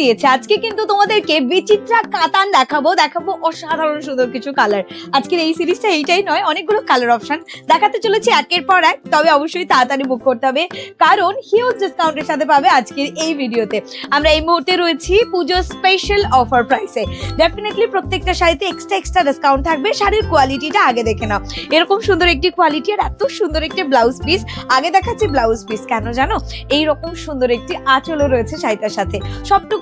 দিয়েছে। আজকে কিন্তু তোমাদেরকে বিচিত্রা কাতান দেখাবো। দেখাবো অসাধারণ সুন্দর কিছু কালার আজকের এই সিরিজটা এইটাই নয়, অনেকগুলো কালার অপশন দেখাতে চলেছি একের পর এক, তবে অবশ্যই তাড়াতাড়ি বুক করতে হবে। কারণ হিউজ ডিসকাউন্টের সাথে পাবে আজকের এই ভিডিওতে আমরা এই মুহূর্তে রয়েছি পুজো স্পেশাল অফার প্রাইসে ডেফিনেটলি প্রত্যেকটা শাড়িতে এক্সট্রা এক্সট্রা ডিসকাউন্ট থাকবে। শাড়ির কোয়ালিটিটা আগে দেখে নাও। এরকম সুন্দর একটি কোয়ালিটি আর এত সুন্দর একটি ব্লাউজ পিস আগে দেখাচ্ছি ব্লাউজ পিস কেন জানো? এই রকম সুন্দর একটি আঁচলও রয়েছে শাড়িটার সাথে।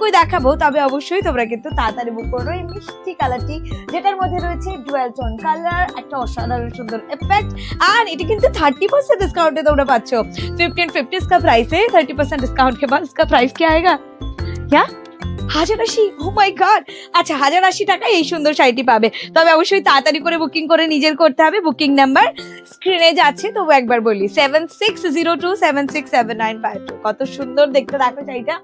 সবটুকুই দেখাবো, তবে অবশ্যই তোমরা কিন্তু তাড়াতাড়ি বুক করো এই মিষ্টি কালারটি, যেটার মধ্যে রয়েছে ডুয়েল টোন কালার একটা অসাধারণ সুন্দর এফেক্ট আর এটি কিন্তু থার্টি পার্সেন্ট ডিসকাউন্টে তোমরা পাচ্ছ। ফিফটিন ফিফটিস का प्राइस है थर्टी परसेंट डिस्काउंट के बाद इसका प्राइस क्या आएगा क्या হাজার আশি? ও মাই গড আচ্ছা হাজার আশি টাকায় এই সুন্দর শাড়িটি পাবে। তবে অবশ্যই তাড়াতাড়ি করে বুকিং করে নিজের করতে হবে। বুকিং নাম্বার স্ক্রিনে যাচ্ছে, তবু একবার বলি seven six zero two seven six seven nine five two কত সুন্দর দেখতে দেখো শাড়িটা।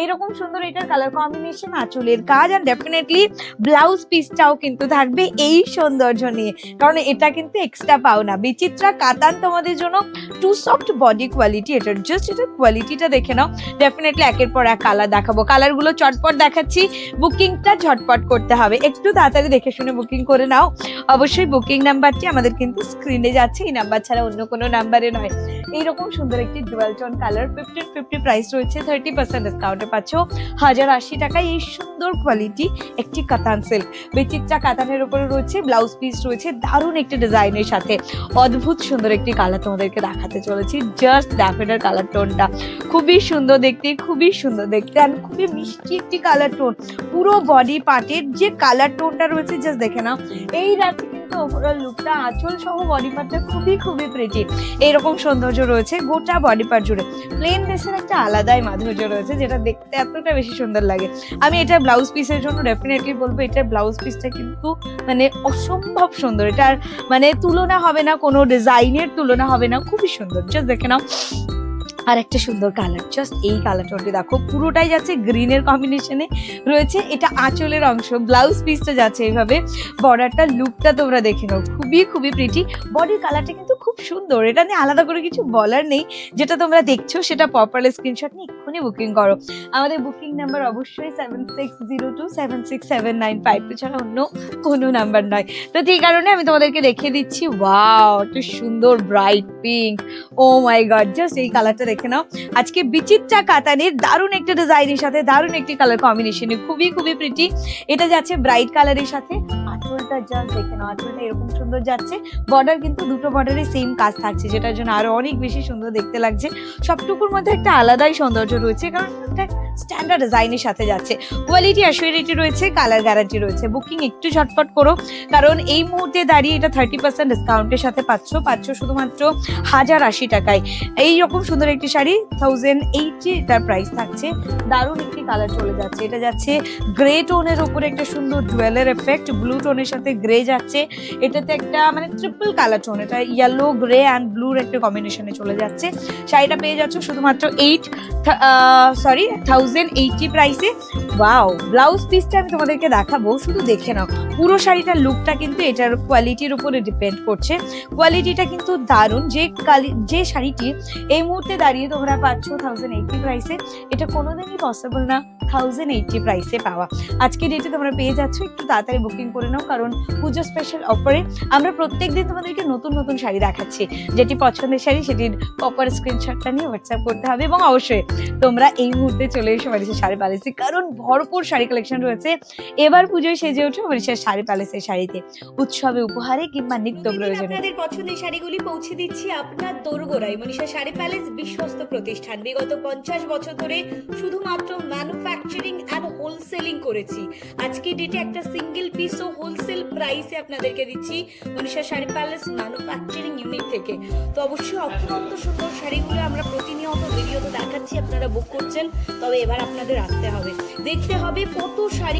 এইরকম সুন্দর এটার কালার কম্বিনেশন আঁচলের কাজ আর ডেফিনেটলি ব্লাউজ পিসটাও কিন্তু থাকবে এই সৌন্দর্য নিয়ে। কারণ এটা কিন্তু এক্সট্রা পাও না বিচিত্রা কাতান তোমাদের জন্য টু সফট বডি কোয়ালিটি এটার জাস্ট এটার কোয়ালিটিটা দেখে নাও। ডেফিনেটলি একের পর এক কালার দেখাবো। কালারগুলো চটপট দেখাচ্ছি বুকিংটা ঝটপট করতে হবে। একটু তাড়াতাড়ি দেখে শুনে বুকিং করে নাও। অবশ্যই বুকিং নাম্বারটি আমাদের কিন্তু স্ক্রিনে যাচ্ছে। এই নাম্বার ছাড়া অন্য কোনো নাম্বারে নয়। এইরকম সুন্দর একটি dual tone colour fifteen fifty price রয়েছে থার্টি পার্সেন্ট ডিসকাউন্টে পাচ্ছ। হাজার আশি টাকায় এই সুন্দর কোয়ালিটি একটি কাতান সিল্ক বিচিত্রা কাতানের উপরে রয়েছে ব্লাউজ পিস রয়েছে, দারুণ একটি ডিজাইনের সাথে। অদ্ভুত সুন্দর একটি কালার তোমাদেরকে দেখাতে চলেছি জাস্ট ড্যাফেডার কালার টোনটা। খুবই সুন্দর দেখতে, খুবই সুন্দর দেখতে আর খুবই মিষ্টি একটি কালার টোন। পুরো বডি পার্টের যে কালার টোনটা রয়েছে জাস্ট দেখে নাও। এই রাতে কিন্তু ওভারঅল লুকটা আঁচল সহ বডি পার্টটা খুবই খুবই প্রেটি এইরকম সৌন্দর্য রয়েছে, গোটা বডি পার্ট জুড়ে। প্লেন ড্রেসের একটা আলাদাই মাধুর্য রয়েছে, যেটা দেখতে এতটা বেশি সুন্দর লাগে। আমি এটা ব্লাউজ পিসের জন্য ডেফিনেটলি বলব এটার ব্লাউজ পিসটা কিন্তু মানে অসম্ভব সুন্দর। এটার মানে তুলনা হবে না, কোনো ডিজাইনের তুলনা হবে না, খুবই সুন্দর। জাস্ট দেখে নাও। আর একটা সুন্দর কালার জাস্ট এই কালারটি দেখো, পুরোটাই যাচ্ছে গ্রিনের কম্বিনেশনে রয়েছে। এটা আঁচলের অংশ ব্লাউজ পিসটা যাচ্ছে এইভাবে। বর্ডারটা লুকটা তোমরা দেখে নাও। খুবই খুবই প্রিটি বডির কালারটা কিন্তু খুব সুন্দর। এটা নিয়ে আলাদা করে কিছু বলার নেই। যেটা তোমরা দেখছ, সেটা প্রপার স্ক্রিনশট নিয়ে এক্ষুনি বুকিং করো। আমাদের বুকিং নাম্বার অবশ্যই seven six zero two seven six seven nine five two ছাড়া অন্য কোনো নাম্বার নয়। তো সেই কারণে আমি তোমাদেরকে দেখিয়ে দিচ্ছি ওয়াও একটু সুন্দর bright pink oh my God just এই কালারটা দেখে নাও। আজকে বিচিত্রা কাতানের দারুণ একটা ডিজাইনের সাথে, দারুণ একটি কালার কম্বিনেশনে খুবই খুবই প্রিটি এটা যাচ্ছে ব্রাইট কালারের সাথে। আঁচলটা জাস্ট দেখে নাও, আঁচলটা এরকম সুন্দর যাচ্ছে। বর্ডার কিন্তু দুটো বর্ডারে সেম কাজ থাকছে, যেটার জন্য আরও অনেক বেশি সুন্দর দেখতে লাগছে। সবটুকুর মধ্যে একটা আলাদাই সৌন্দর্য রয়েছে, কারণ একটা স্ট্যান্ডার্ড ডিজাইনের সাথে যাচ্ছে। কোয়ালিটি অ্যাসুরিটি রয়েছে কালার গ্যারান্টি রয়েছে। বুকিং একটু ঝটপট করো, কারণ এই মুহূর্তে দাঁড়িয়ে এটা থার্টি পার্সেন্ট ডিসকাউন্টের সাথে পাচ্ছ। পাচ্ছ শুধুমাত্র হাজার আশি টাকায়। এই রকম সুন্দর একটি শাড়ি থাউজেন্ড এইটি এটার প্রাইস থাকছে। দারুণ একটি কালার চলে যাচ্ছে। এটা যাচ্ছে গ্রে টোনের উপরে একটা সুন্দর জুয়েলের এফেক্ট ব্লু টোনের সাথে গ্রে যাচ্ছে। এটাতে একটা মানে ট্রিপল কালার টোন এটা ইয়েলো গ্রে অ্যান্ড ব্লুর একটা কম্বিনেশনে চলে যাচ্ছে। শাড়িটা পেয়ে যাচ্ছ শুধুমাত্র এইট সরি থাউজেন্ড এইটি প্রাইসে ওয়াও ব্লাউজ পিসটা আমি তোমাদেরকে দেখাবো। শুধু দেখে নাও। পুরো শাড়িটার লুকটা কিন্তু এটার কোয়ালিটির উপরে ডিপেন্ড করছে। কোয়ালিটিটা কিন্তু দারুণ। যে কালি যে শাড়িটি এই মুহূর্তে দাঁড়িয়ে তোমরা পাচ্ছ থাউজেন্ড এইটি প্রাইসে এটা কোনোদিনই পসিবল না। থাউজেন্ড এইটি প্রাইসে পাওয়া। আজকে ডেটে তোমরা পেয়ে যাচ্ছ একটু তাড়াতাড়ি বুকিং করে নাও কারণ পুজো স্পেশাল অফারে আমরা প্রত্যেক দিন তোমাদেরকে নতুন নতুন শাড়ি দেখাচ্ছি। যেটি পছন্দের শাড়ি সেটির প্রপার স্ক্রিনশটটা নিয়ে হোয়াটসঅ্যাপ করতে হবে এবং অবশ্যই তোমরা এই মুহূর্তে চলে এসো বারিশের শাড়ি প্যালেসে কারণ ভরপুর শাড়ি কালেকশন রয়েছে। এবার পুজোয় সেজে ওঠো বারিশের শাড়ি প্যালেসের শাড়িতে। উৎসবে উপহারে কিংবা নিত্য প্রয়োজনে। আপনাদের পছন্দের শাড়িগুলি পৌঁছে দিচ্ছি আপনার দোরগোড়ায়। মনীষা শাড়ি প্যালেস বিশ্বস্ত প্রতিষ্ঠান। বিগত পঞ্চাশ বছর ধরে শুধুমাত্র ম্যানুফ্যাকচারিং হোলসেলিং করেছি। আজকে ডেটে একটা সিঙ্গেল পিস ও হোলসেল প্রাইসে আপনাদেরকে দিচ্ছি Manisha sari palace manufacturing unit থেকে। তো অবশ্যই অত্যন্ত সুন্দর শাড়িগুলো আমরা প্রতিনিয়ত ভিডিওতে দেখাচ্ছি, আপনারা বুক করছেন, তবে এবার আপনাদের আসতে হবে। দেখতে হবে কত শাড়ি